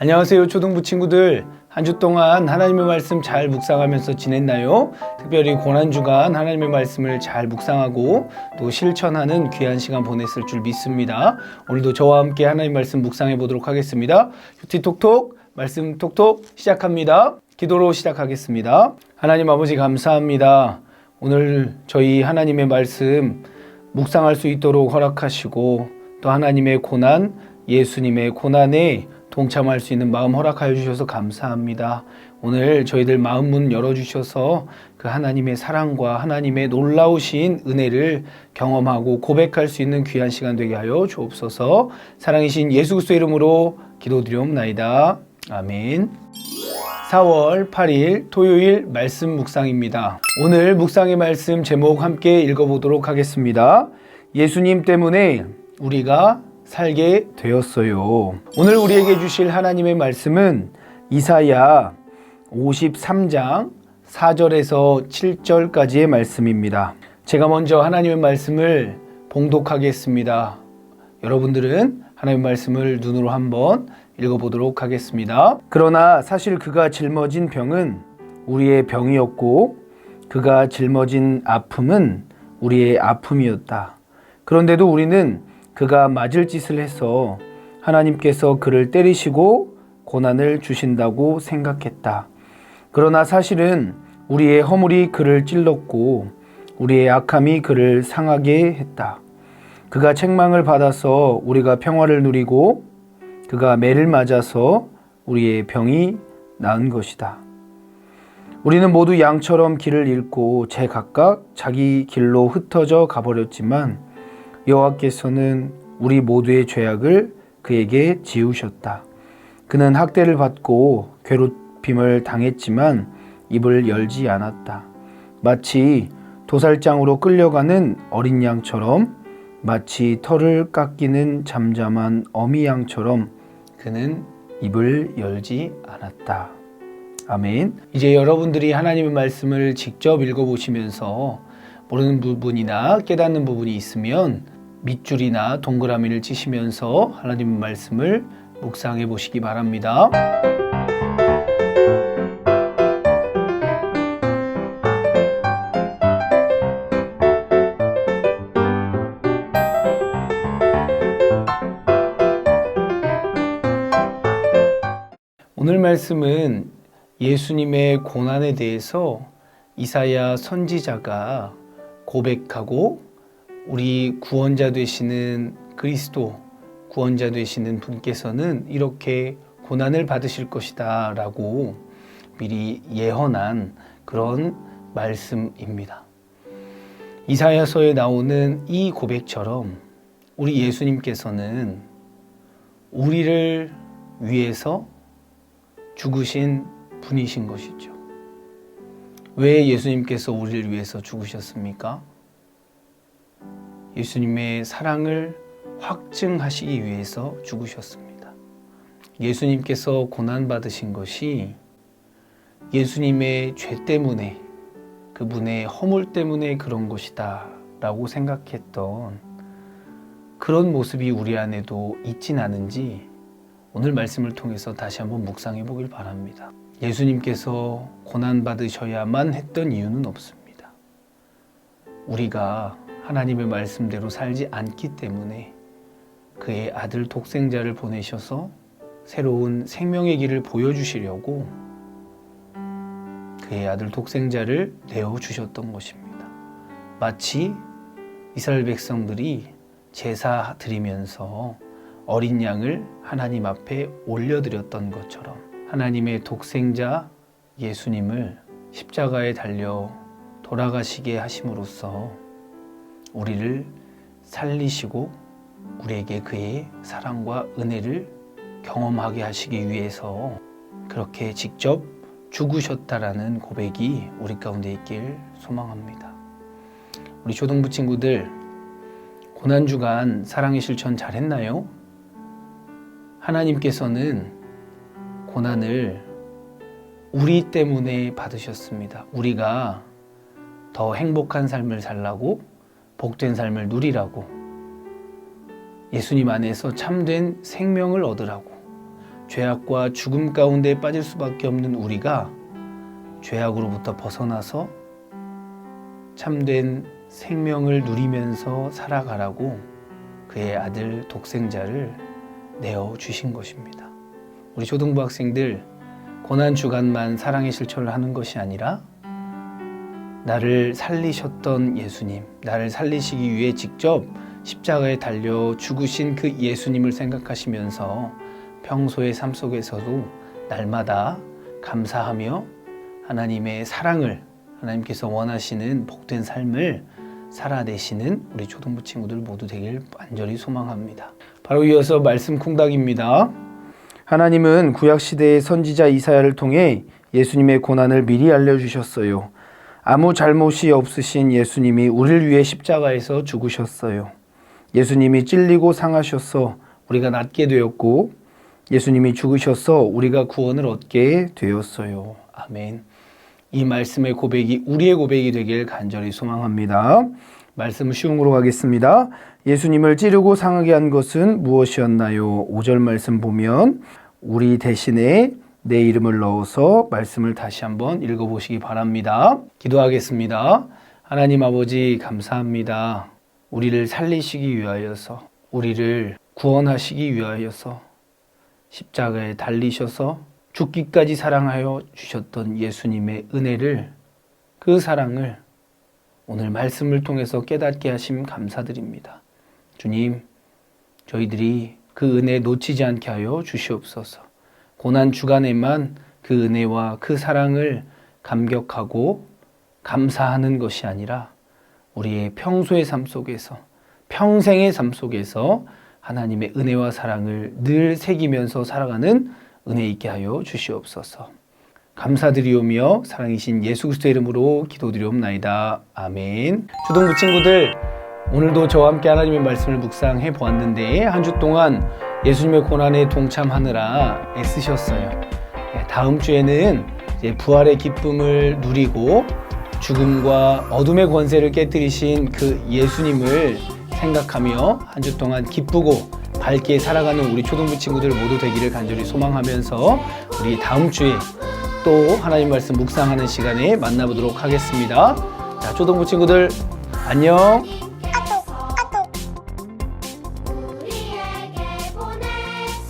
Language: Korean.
안녕하세요 초등부 친구들. 한 주 동안 하나님의 말씀 잘 묵상하면서 지냈나요? 특별히 고난주간 하나님의 말씀을 잘 묵상하고 또 실천하는 귀한 시간 보냈을 줄 믿습니다. 오늘도 저와 함께 하나님 말씀 묵상해 보도록 하겠습니다. 큐티 톡톡 말씀 톡톡 시작합니다. 기도로 시작하겠습니다. 하나님 아버지 감사합니다. 오늘 저희 하나님의 말씀 묵상할 수 있도록 허락하시고 또 하나님의 고난 예수님의 고난에 동참할 수 있는 마음 허락하여 주셔서 감사합니다. 오늘 저희들 마음 문 열어 주셔서 그 하나님의 사랑과 하나님의 놀라우신 은혜를 경험하고 고백할 수 있는 귀한 시간 되게 하여 주옵소서. 사랑이신 예수 그리스도 이름으로 기도드리옵나이다. 아멘. 4월 8일 토요일 말씀 묵상입니다. 오늘 묵상의 말씀 제목 함께 읽어보도록 하겠습니다. 예수님 때문에 우리가 살게 되었어요. 오늘 우리에게 주실 하나님의 말씀은 이사야 53장 4절에서 7절까지의 말씀입니다. 제가 먼저 하나님의 말씀을 봉독하겠습니다. 여러분들은 하나님의 말씀을 눈으로 한번 읽어보도록 하겠습니다. 그러나 사실 그가 짊어진 병은 우리의 병이었고 그가 짊어진 아픔은 우리의 아픔이었다. 그런데도 우리는 그가 맞을 짓을 해서 하나님께서 그를 때리시고 고난을 주신다고 생각했다. 그러나 사실은 우리의 허물이 그를 찔렀고 우리의 악함이 그를 상하게 했다. 그가 책망을 받아서 우리가 평화를 누리고 그가 매를 맞아서 우리의 병이 나은 것이다. 우리는 모두 양처럼 길을 잃고 제 각각 자기 길로 흩어져 가버렸지만 여호와께서는 우리 모두의 죄악을 그에게 지우셨다. 그는 학대를 받고 괴롭힘을 당했지만 입을 열지 않았다. 마치 도살장으로 끌려가는 어린 양처럼 마치 털을 깎이는 잠잠한 어미 양처럼 그는 입을 열지 않았다. 아멘. 이제 여러분들이 하나님의 말씀을 직접 읽어보시면서 모르는 부분이나 깨닫는 부분이 있으면 밑줄이나 동그라미를 치시면서 하나님의 말씀을 묵상해 보시기 바랍니다. 오늘 말씀은 예수님의 고난에 대해서 이사야 선지자가 고백하고 우리 구원자 되시는 그리스도 구원자 되시는 분께서는 이렇게 고난을 받으실 것이다 라고 미리 예언한 그런 말씀입니다. 이사야서에 나오는 이 고백처럼 우리 예수님께서는 우리를 위해서 죽으신 분이신 것이죠. 왜 예수님께서 우리를 위해서 죽으셨습니까? 예수님의 사랑을 확증하시기 위해서 죽으셨습니다. 예수님께서 고난받으신 것이 예수님의 죄 때문에 그분의 허물 때문에 그런 것이다 라고 생각했던 그런 모습이 우리 안에도 있진 않은지 오늘 말씀을 통해서 다시 한번 묵상해 보길 바랍니다. 예수님께서 고난받으셔야만 했던 이유는 없습니다. 우리가 하나님의 말씀대로 살지 않기 때문에 그의 아들 독생자를 보내셔서 새로운 생명의 길을 보여주시려고 그의 아들 독생자를 내어주셨던 것입니다. 마치 이스라엘 백성들이 제사 드리면서 어린 양을 하나님 앞에 올려드렸던 것처럼 하나님의 독생자 예수님을 십자가에 달려 돌아가시게 하심으로써 우리를 살리시고 우리에게 그의 사랑과 은혜를 경험하게 하시기 위해서 그렇게 직접 죽으셨다라는 고백이 우리 가운데 있길 소망합니다. 우리 초등부 친구들 고난주간 사랑의 실천 잘 했나요? 하나님께서는 고난을 우리 때문에 받으셨습니다. 우리가 더 행복한 삶을 살라고 복된 삶을 누리라고 예수님 안에서 참된 생명을 얻으라고 죄악과 죽음 가운데 빠질 수밖에 없는 우리가 죄악으로부터 벗어나서 참된 생명을 누리면서 살아가라고 그의 아들 독생자를 내어 주신 것입니다. 우리 초등부 학생들 고난 주간만 사랑의 실천을 하는 것이 아니라 나를 살리셨던 예수님, 나를 살리시기 위해 직접 십자가에 달려 죽으신 그 예수님을 생각하시면서 평소의 삶 속에서도 날마다 감사하며 하나님의 사랑을 하나님께서 원하시는 복된 삶을 살아내시는 우리 초등부 친구들 모두 되길 간절히 소망합니다. 바로 이어서 말씀 콩닥입니다. 하나님은 구약 시대의 선지자 이사야를 통해 예수님의 고난을 미리 알려 주셨어요. 아무 잘못이 없으신 예수님이 우리를 위해 십자가에서 죽으셨어요. 예수님이 찔리고 상하셔서 우리가 낫게 되었고 예수님이 죽으셔서 우리가 구원을 얻게 되었어요. 아멘. 이 말씀의 고백이 우리의 고백이 되길 간절히 소망합니다. 말씀 쉬움으로 가겠습니다. 예수님을 찌르고 상하게 한 것은 무엇이었나요? 5절 말씀 보면 우리 대신에 내 이름을 넣어서 말씀을 다시 한번 읽어보시기 바랍니다. 기도하겠습니다. 하나님 아버지 감사합니다. 우리를 살리시기 위하여서 우리를 구원하시기 위하여서 십자가에 달리셔서 죽기까지 사랑하여 주셨던 예수님의 은혜를 그 사랑을 오늘 말씀을 통해서 깨닫게 하심 감사드립니다. 주님, 저희들이 그 은혜 놓치지 않게 하여 주시옵소서. 고난 주간에만 그 은혜와 그 사랑을 감격하고 감사하는 것이 아니라 우리의 평소의 삶 속에서 평생의 삶 속에서 하나님의 은혜와 사랑을 늘 새기면서 살아가는 은혜 있게 하여 주시옵소서. 감사드리오며 사랑이신 예수 그리스도 이름으로 기도드리옵나이다. 아멘. 주동부 친구들 오늘도 저와 함께 하나님의 말씀을 묵상해 보았는데 한 주 동안 예수님의 고난에 동참하느라 애쓰셨어요. 예, 다음 주에는 부활의 기쁨을 누리고 죽음과 어둠의 권세를 깨뜨리신 그 예수님을 생각하며 한 주 동안 기쁘고 밝게 살아가는 우리 초등부 친구들 모두 되기를 간절히 소망하면서 우리 다음 주에 또 하나님 말씀 묵상하는 시간에 만나보도록 하겠습니다. 자, 초등부 친구들 안녕.